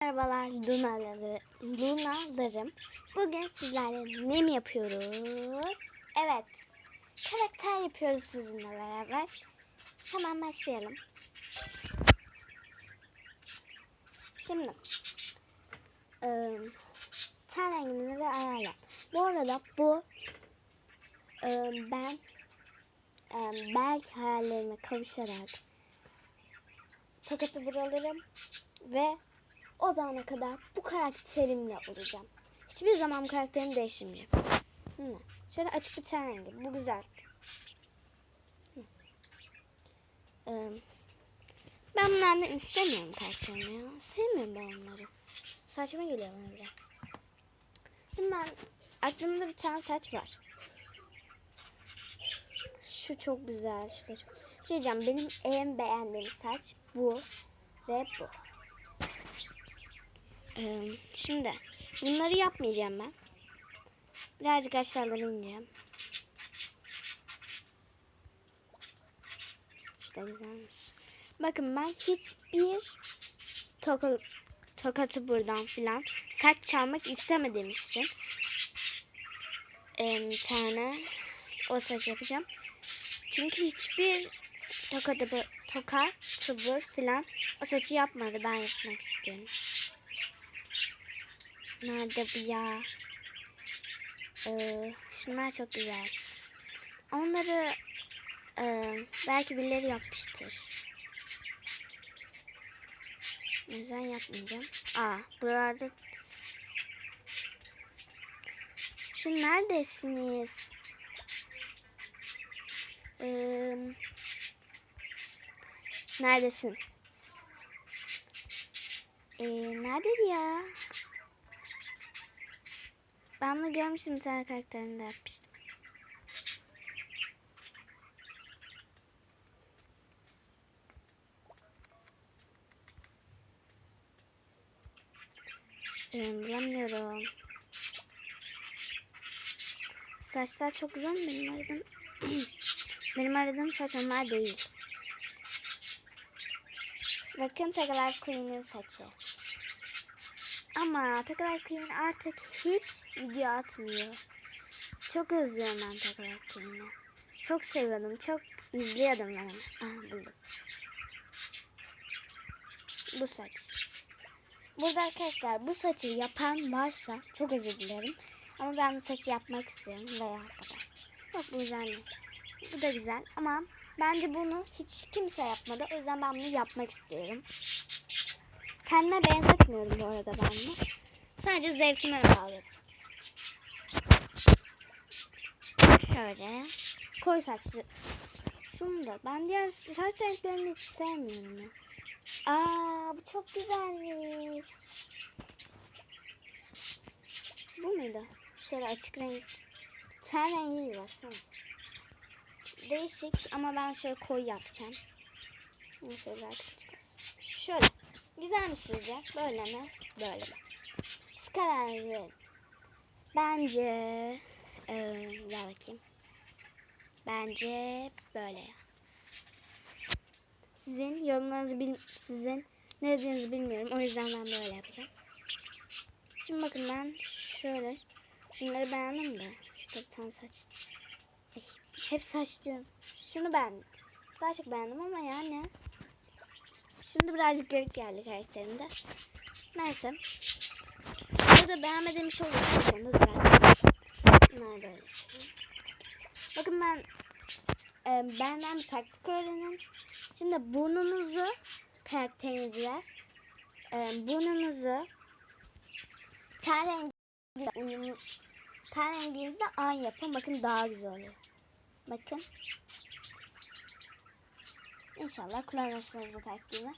Merhabalar Lunaları, Lunalarım. Bugün sizlerle ne yapıyoruz? Evet, karakter yapıyoruz sizinle beraber. Hemen başlayalım. Şimdi, eee ten rengini ve ayarla. Bu arada bu eee, ben eee, belki hayallerime kavuşarak tokatı buralarım ve o zamana kadar bu karakterimle olacağım. Hiçbir zaman bu karakterimi değiştirmeyeceğim. Hı. Şöyle açık bir ten rengi. Bu güzel. Hı. Ee, ben bunlardan istemiyorum karakterimi ya. Sevmiyorum ben onları. Saçma geliyor bana biraz. Şimdi ben aklımda bir tane saç var. Şu çok güzel. Şu da çok... Bir şey diyeceğim. Benim en beğendiğim saç bu ve bu. Şimdi bunları yapmayacağım ben. Birazcık aşağılara ineceğim. Şu güzelmiş. Bakın ben hiçbir toka, tokatı buradan filan saç çalmak istemediğim için ee, bir tane o saç yapacağım. Çünkü hiçbir toka, toka tıbır filan o saçı yapmadı. Ben yapmak istiyorum. Nerede bu ya? Ee, şunlar çok güzel. Onları e, belki birileri yapmıştır. Yüzden yapmayacağım. Aa, buralarda şu neredesiniz? Ee, neredesin? Ee, neredeydi ya? Ben bunu görmüştüm bir tane karakterinde yapmıştım. Ee, bulamıyorum. Saçlar çok güzel mi benim aradığım? benim aradığım saç onlar değil. Bakın Tagalar Queen'in saçı. Ama Takılar Queen artık hiç video atmıyor. Çok özlüyorum ben Takılar Queen'i. Çok seviyordum. Çok izliyordum yani. Aha buldum. Bu saç. Burada arkadaşlar bu saçı yapan varsa çok özür dilerim. Ama ben bu saçı yapmak istiyorum veya yapmadan. Yok bu güzel. Bu da güzel ama bence bunu hiç kimse yapmadı. O yüzden ben bunu yapmak istiyorum. Kendime benzetmiyorum bu arada ben bunu. Sadece zevkime bağlı. Şöyle. Koyu saçlı. Şunu da. Ben diğer saç renklerini hiç sevmiyorum. Aa bu çok güzelmiş. Bu muydu? Şöyle açık renk. Ten rengi gibi baksana. Değişik ama ben şöyle koyu yapacağım. Şöyle açık olsun. Şöyle. Güzel mi sizce? Böyle mi? Böyle mi? Siz verin. Bence ee, daha bakayım. Bence böyle. Sizin yorumlarınızı bil sizin ne dediğinizi bilmiyorum. O yüzden ben böyle yapacağım. Şimdi bakın ben şöyle şunları beğendim de. Şurada bir tane saç. Ay, hep saç diyorum. Şunu beğendim. Daha çok beğendim ama yani Şimdi birazcık garip geldi karakterimde. Neyse. Burada beğenmediğim bir şey. Sonra düzelteceğim. Nerede öyle? Bakın ben e, benden bir taktik öğrenin. Şimdi burnunuzu karakterinizle e, burnunuzu ten rengiyle uyumlu ten renginizle aynı yapın. Bakın daha güzel oluyor. Bakın. İnşallah kullanırsınız bu taktiğimi.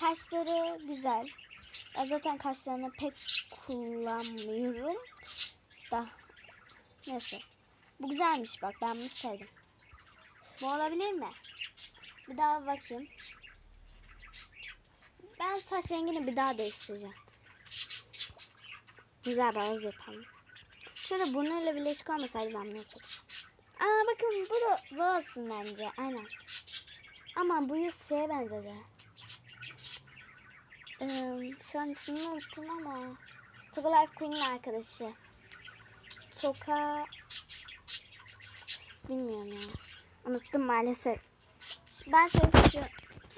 Kaşları güzel. Ben zaten kaşlarını pek kullanmıyorum. Da. Neyse. Bu güzelmiş bak ben bunu sevdim. Bu olabilir mi? Bir daha bakayım. Ben saç rengini bir daha değiştireceğim. Güzel bir yapalım. Şöyle burnuyla birleşik olmasaydı ben bunu yapacaktım. Aa bakın bu da bu olsun bence. Aynen. Ama bu yüz şeye benzedi. Eee, şu an ismini unuttum ama Toka Life Queen'in arkadaşı. Toka bilmiyorum ya. Unuttum maalesef. Ben şöyle şu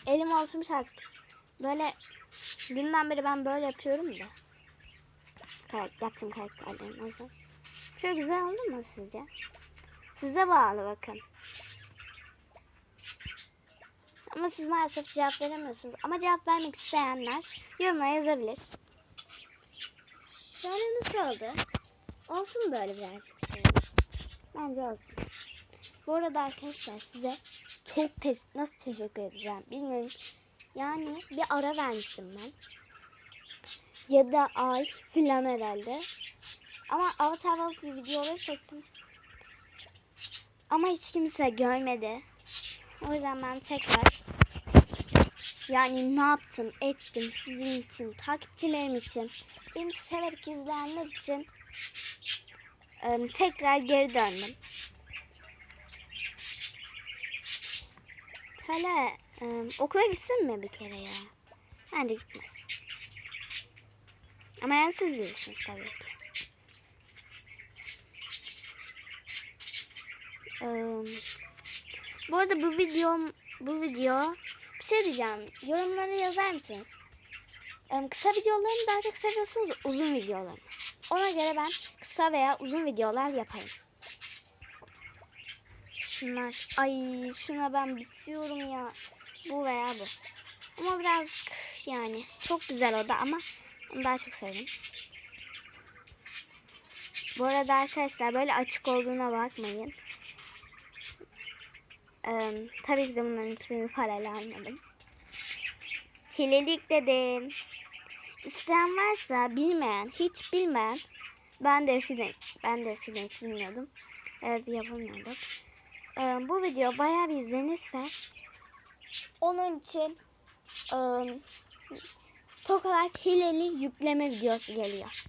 elim alışmış artık. Böyle dünden beri ben böyle yapıyorum da. Karak yaptığım karakterlerim o yüzden. Şöyle güzel oldu mu sizce? Size bağlı bakın. Ama siz maalesef cevap veremiyorsunuz. Ama cevap vermek isteyenler yorumlara yazabilir. Şöyle nasıl oldu? Olsun böyle birazcık şey. Bence olsun. Bu arada arkadaşlar size çok te- nasıl teşekkür edeceğim bilmiyorum. Yani bir ara vermiştim ben. 7 ay filan herhalde. Ama avatar balıklı videoları çektim. Ama hiç kimse görmedi. O yüzden ben tekrar yani ne yaptım ettim sizin için, takipçilerim için, beni severek izleyenler için tekrar geri döndüm. Hele okula gitsin mi bir kere ya? Bence gitmez. Ama yani siz bilirsiniz tabii ki. Em, bu arada bu videom bu video bir şey diyeceğim. Yorumlara yazar mısınız? Em, kısa videoları mı daha çok seviyorsunuz uzun videoları mı? Ona göre ben kısa veya uzun videolar yaparım. Şunlar. Ay şuna ben bitiyorum ya. Bu veya bu. Ama biraz yani çok güzel o da ama onu daha çok sevdim. Bu arada arkadaşlar böyle açık olduğuna bakmayın. Tabii ki de bunların hiçbirini parayla almadım. Hilelik dedim. İsteyen varsa bilmeyen, hiç bilmeyen ben de eskiden, ben de eskiden hiç bilmiyordum. Evet yapamıyordum. Ee, bu video bayağı bir izlenirse onun için e, Tokalar hileli yükleme videosu geliyor.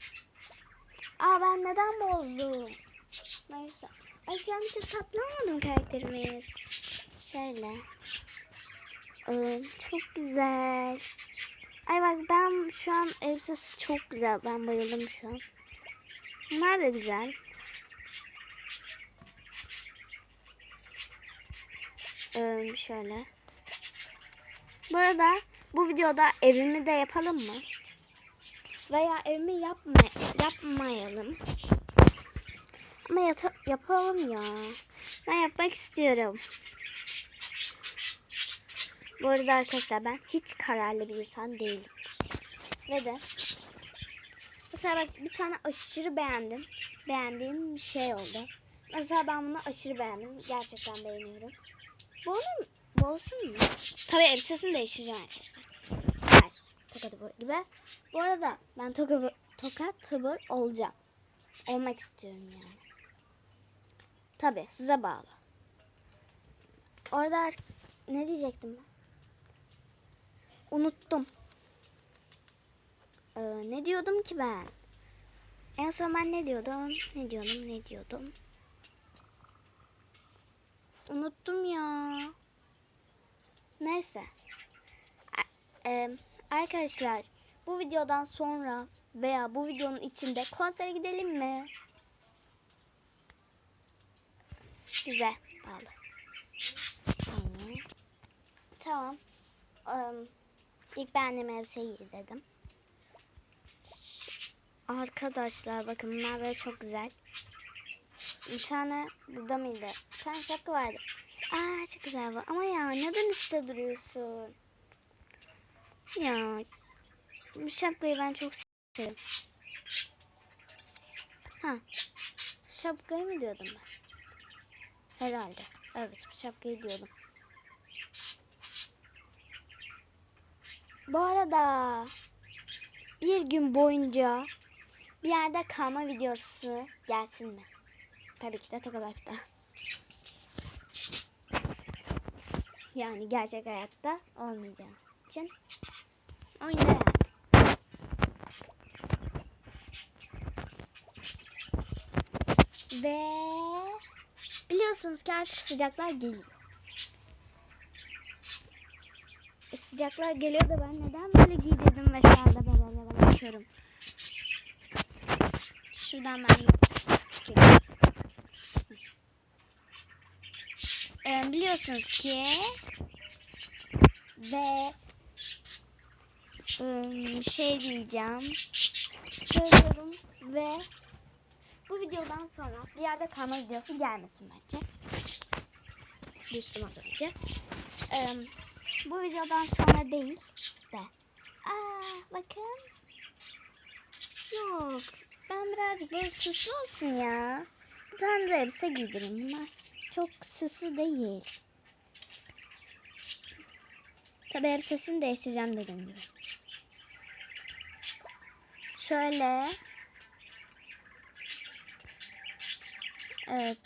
Aa ben neden bozdum? Neyse. An hiç tatlamadım karakterimiz. Şöyle. Ee, çok güzel. Ay bak ben şu an elbisesi çok güzel. Ben bayıldım şu an. Bunlar da güzel. Ee, şöyle. Bu arada bu videoda evimi de yapalım mı? Veya evimi yapma yapmayalım. Ama yapalım ya. Ben yapmak istiyorum. Bu arada arkadaşlar ben hiç kararlı bir insan değilim. Ve de mesela bak bir tane aşırı beğendim. Beğendiğim bir şey oldu. Mesela ben bunu aşırı beğendim. Gerçekten beğeniyorum. Bu olur? Bu olsun mu? Tabii elbisesini değiştireceğim arkadaşlar. Her toka tuber gibi. Bu arada ben toka, toka tuber olacağım. Olmak istiyorum yani. Tabii size bağlı. Orada ne diyecektim ben? Unuttum. Ee, ne diyordum ki ben? En son ben ne diyordum? Ne diyordum? Ne diyordum? Unuttum ya. Neyse. A- e, arkadaşlar bu videodan sonra veya bu videonun içinde konsere gidelim mi? Size bağlı. Tamam. Em, ilk beğendiğim elbiseyi dedim. Arkadaşlar bakın bunlar böyle çok güzel. Bir tane burada mıydı? Bir tane şapka vardı. Aa çok güzel bu. Ama ya neden üstte duruyorsun? Ya bu şapkayı ben çok seviyorum. Ha. Şapkayı mı diyordum ben? Herhalde. Evet bu şapkayı diyordum. Bu arada bir gün boyunca bir yerde kalma videosu gelsin mi? Tabii ki de Tokalaş'ta. Yani gerçek hayatta olmayacağı için yani. Ve biliyorsunuz ki artık sıcaklar geliyor. E, sıcak oyuncaklar geliyor da ben neden böyle giydirdim ve şu anda beraber bakıyorum. Şuradan ben Ee, biliyorsunuz ki ve ım, şey diyeceğim söylüyorum ve bu videodan sonra bir yerde kalma videosu gelmesin bence. Düştüm az önce. Ee, bu videodan sonra değil de. Aa bakın. Yok. Ben birazcık böyle süslü olsun ya. Bir tane de elbise giydireyim. Bunlar çok süslü değil. Tabi elbisesini değiştireceğim dediğim gibi. Şöyle. Evet.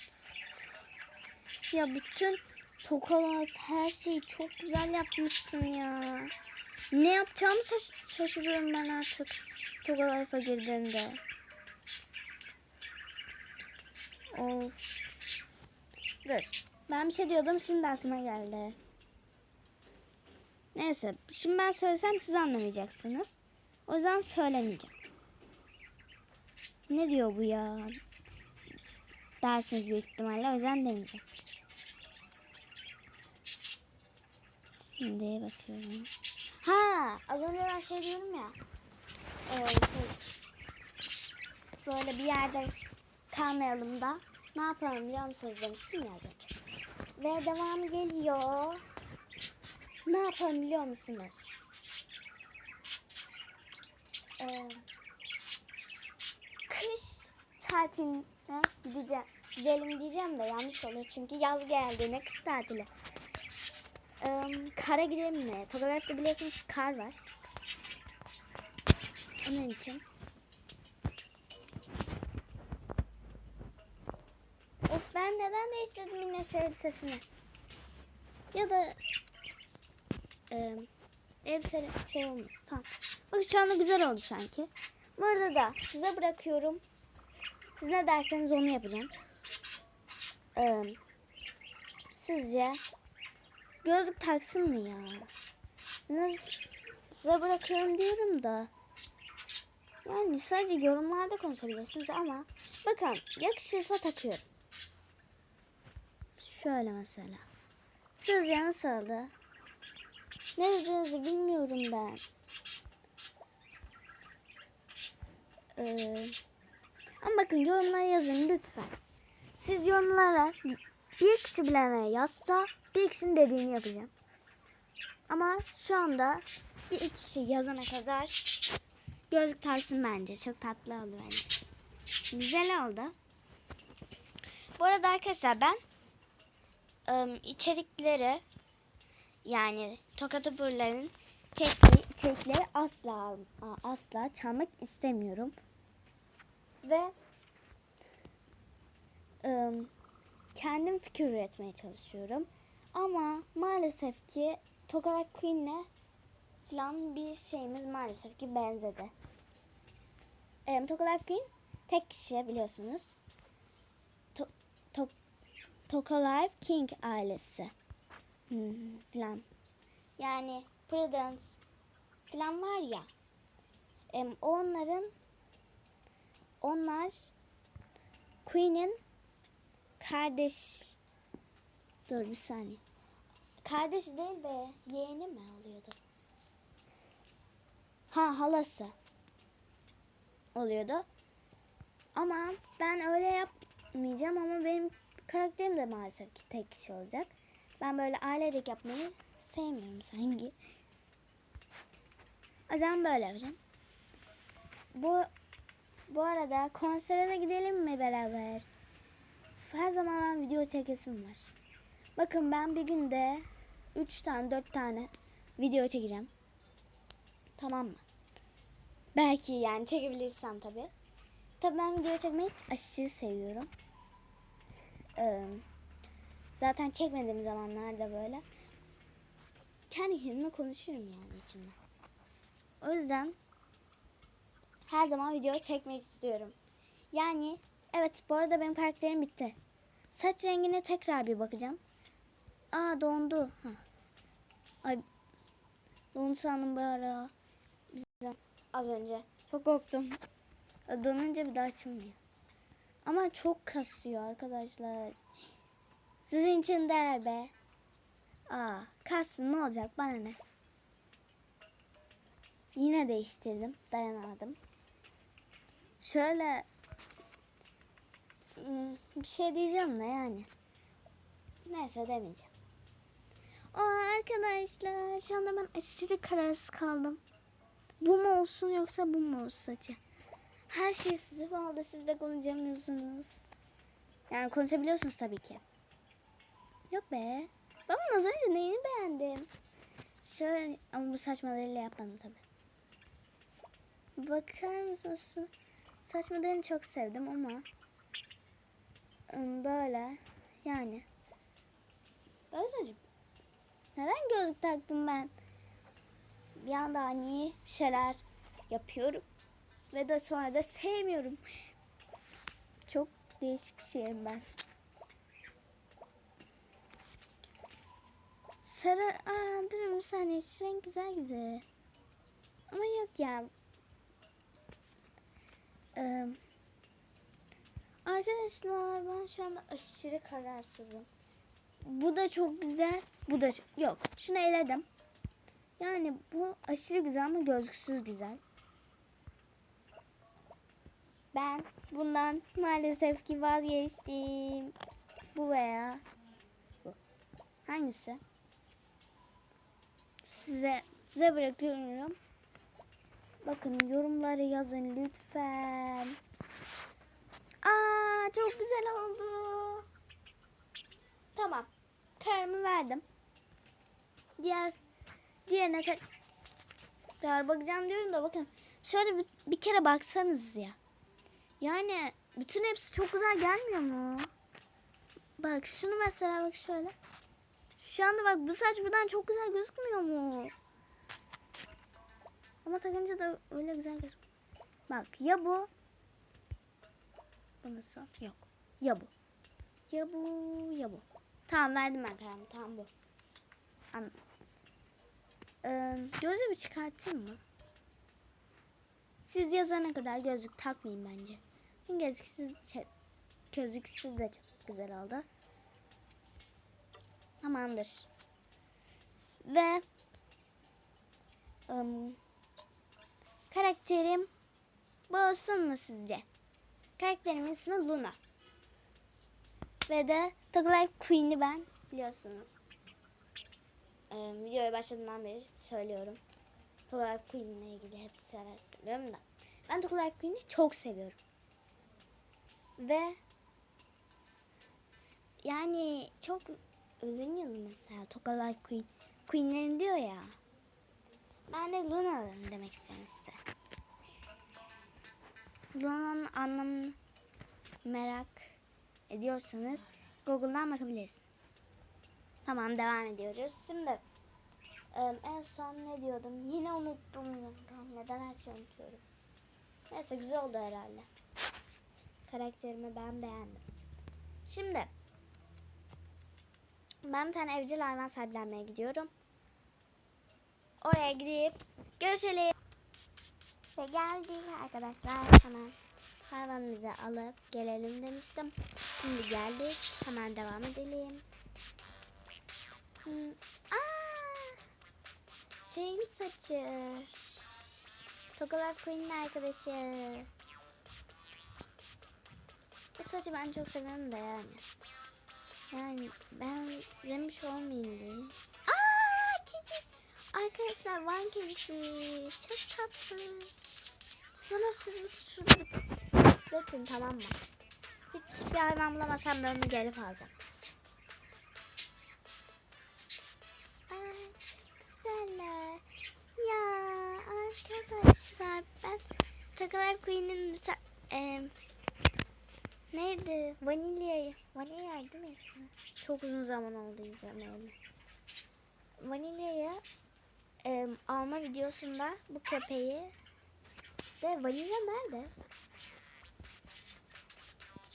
Ya bütün tokalar her şeyi çok güzel yapmışsın ya. Ne yapacağımı şaş- şaşırıyorum ben artık. Toka Life'a girdiğimde. Of. Dur. Ben bir şey diyordum şimdi aklıma geldi. Neyse. Şimdi ben söylesem siz anlamayacaksınız. O yüzden söylemeyeceğim. Ne diyor bu ya? Dersiniz büyük ihtimalle. O yüzden demeyeceğim. Şimdi bakıyorum. Ha, az önce ben şey diyorum ya. Ee, şey, böyle bir yerde kalmayalım da ne yapalım biliyor musunuz demiştim ya az önce. Ve devam geliyor. Ne yapalım biliyor musunuz? Ee, kış tatiline gideceğim. Gidelim diyeceğim de yanlış olur çünkü yaz geldiğinde kış tatili. Ee, kara gidelim mi? Tokat'ta biliyorsunuz kar var. Onun için. Of ben neden değiştirdim şey elbisesini? Ya da e, elbise şey olmuş. Tamam. Bak şu anda güzel oldu sanki. Burada da size bırakıyorum. Siz ne derseniz onu yapacağım. Ee, sizce gözlük taksın mı ya? Size bırakıyorum diyorum da. Yani sadece yorumlarda konuşabilirsiniz ama bakın yakışırsa takıyorum. Şöyle mesela. Sizce nasıldı? Ne dediğinizi bilmiyorum ben. Ee, ama bakın yorumlara yazın lütfen. Siz yorumlara bir kişi bilene yazsa bir kişinin dediğini yapacağım. Ama şu anda bir kişi yazana kadar gözlük taksın bence. Çok tatlı oldu bence. Güzel oldu. Bu arada arkadaşlar ben ım, içerikleri yani Tokatoburların içerikleri, içerikleri asla asla çalmak istemiyorum. Ve ım, kendim fikir üretmeye çalışıyorum. Ama maalesef ki Tokalat Queen'le falan bir şeyimiz maalesef ki benzedi. Ee, Tokalat Queen tek kişi biliyorsunuz. To, to, King ailesi. Hmm, falan. Yani Prudence falan var ya. Em, onların onlar Queen'in kardeş dur bir saniye. Kardeşi değil be yeğeni mi oluyordu? Ha halası oluyordu. Ama ben öyle yapmayacağım ama benim karakterim de maalesef ki tek kişi olacak. Ben böyle ailecek yapmayı sevmiyorum sanki. O zaman böyle yapacağım. Bu bu arada konsere de gidelim mi beraber? Her zaman ben video çekesim var. Bakın ben bir günde 3 tane 4 tane video çekeceğim. Tamam mı? Belki yani çekebilirsem tabii. Tabii ben video çekmeyi aşırı seviyorum. Ee, zaten çekmediğim zamanlarda böyle kendi kendime konuşurum yani içimde. O yüzden her zaman video çekmek istiyorum. Yani evet bu arada benim karakterim bitti. Saç rengine tekrar bir bakacağım. Aa dondu. Ha. Ay Don sandım bir ara. Bizden az önce. Çok korktum. Donunca bir daha açılmıyor. Ama çok kasıyor arkadaşlar. Sizin için değer be. Aa, kassın ne olacak bana ne. Yine değiştirdim. Dayanamadım. Şöyle hmm, bir şey diyeceğim de yani. Neyse demeyeceğim. Aa, arkadaşlar şu anda ben aşırı kararsız kaldım. Bu mu olsun yoksa bu mu olsun saçı? Her şey size bağlı. Siz de konuşamıyorsunuz. Yani konuşabiliyorsunuz tabii ki. Yok be. Ben az önce neyini beğendim? Şöyle ama bu saç modeliyle yapmadım tabii. Bakar mısınız? Saç modelini çok sevdim ama ım, böyle yani. Önce neden gözlük taktım ben? Bir anda hani şeyler yapıyorum ve de sonra da sevmiyorum. Çok değişik bir şeyim ben. Sarı, aa durun bir saniye renk güzel gibi. Ama yok ya. Arkadaşlar ben şu anda aşırı kararsızım. Bu da çok güzel. Bu da çok- yok. Şunu eledim. Yani bu aşırı güzel ama gözlüksüz güzel. Ben bundan maalesef ki vazgeçtim. Bu veya bu. Hangisi? Size size bırakıyorum. Bakın yorumları yazın lütfen. Aa çok güzel oldu. Tamam. Kararımı verdim. Diğer diğerine tekrar bakacağım diyorum da bakın. Şöyle bir, bir kere baksanız ya. Yani bütün hepsi çok güzel gelmiyor mu? Bak şunu mesela bak şöyle. Şu anda bak bu saç buradan çok güzel gözükmüyor mu? Ama takınca da öyle güzel gözüküyor. Bak ya bu. Bu nasıl? Yok. Ya bu. Ya bu ya bu. Tamam verdim ben kararımı. Tamam bu. Anladım. Ee, gözlüğü bir çıkartayım mı? Siz yazana kadar gözlük takmayın bence. Çünkü gözlüksüz, şey, gözlüksüz de çok güzel oldu. Tamamdır. Ve ım, karakterim bu mu sizce? Karakterimin ismi Luna. Ve de Toggle Queen'i ben biliyorsunuz. Ee, videoya başladığımdan beri söylüyorum. Toggle Queen ile ilgili hep şeyler söylüyorum da. Ben Toggle Queen'i çok seviyorum. Ve yani çok özeniyorum mesela Toggle Queen. Queen'lerin diyor ya. Ben de Luna'ların demek istiyorum Luna'nın anlamını merak ediyorsanız Google'dan bakabilirsiniz. Tamam devam ediyoruz. Şimdi en son ne diyordum? Yine unuttum. Neden her şeyi unutuyorum? Neyse güzel oldu herhalde. Karakterimi ben beğendim. Şimdi ben bir tane evcil hayvan sahiplenmeye gidiyorum. Oraya gidip görüşelim. Ve geldik arkadaşlar. Hemen hayvanımızı alıp gelelim demiştim. Şimdi geldik. Hemen devam edelim. Hmm. Aa! Şeyin saçı. Tokalar Queen'in arkadaşı. Bu saçı ben çok seviyorum da yani. Yani ben demiş olmayayım diye. Aa kedi. Arkadaşlar Van kedisi. Çok tatlı. Siz şurada bir bekletin tamam mı? Hiçbir hayvan bulamasam ben onu gelip alacağım. Güzeller. Ya arkadaşlar ben Takılar Queen'in e, neydi? Vanilya'yı. Vanilya'ydı değil mi ismi? Çok uzun zaman oldu izlemeyeli. Vanilya'yı e, alma videosunda bu köpeği de vanilya nerede?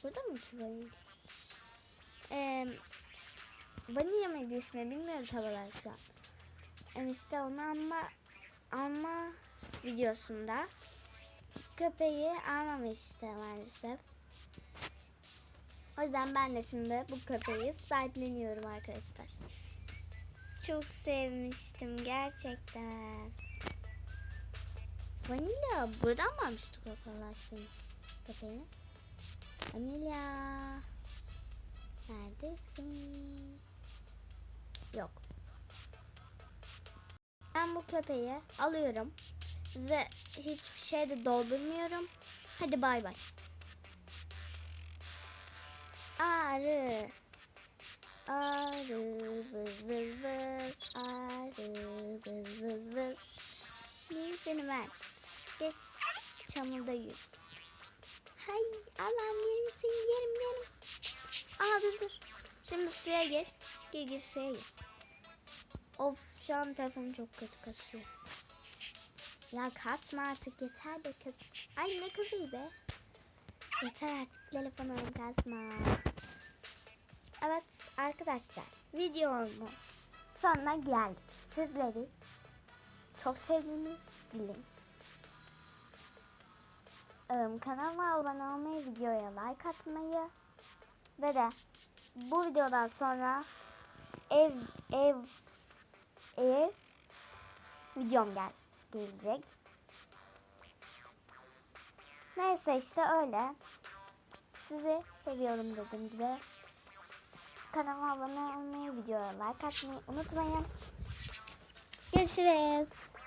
Burada mı ki vanilya? E, vanilya mıydı ismi bilmiyorum tam olarak şu an. işte onu alma, alma videosunda köpeği almamıştı maalesef. O yüzden ben de şimdi bu köpeği sahipleniyorum arkadaşlar. Çok sevmiştim gerçekten. Vanilya buradan mı almıştık arkadaşlar köpeğini? Vanilya. Neredesin? Yok. Ben bu köpeği alıyorum. Size hiçbir şey de doldurmuyorum. Hadi bay bay. Arı. Arı vız vız vız. Arı vız vız vız. Neyim seni ben. Geç çamurda yüz. Hay Allah'ım yerim seni yerim yerim. Aa dur dur. Şimdi suya gir. Gir gir suya gir. Of şu an telefonum çok kötü kasıyor. Ya kasma artık yeter be köpek. Ay ne köpeği be. Yeter artık telefonum kasma. Evet arkadaşlar videomu sonuna geldik. Sizleri çok sevdiğimi bilin. Kanalıma abone olmayı, videoya like atmayı ve de bu videodan sonra ev ev ev videom gel gelecek. Neyse işte öyle. Sizi seviyorum dediğim gibi. Kanalıma abone olmayı, videoya like atmayı unutmayın. Görüşürüz.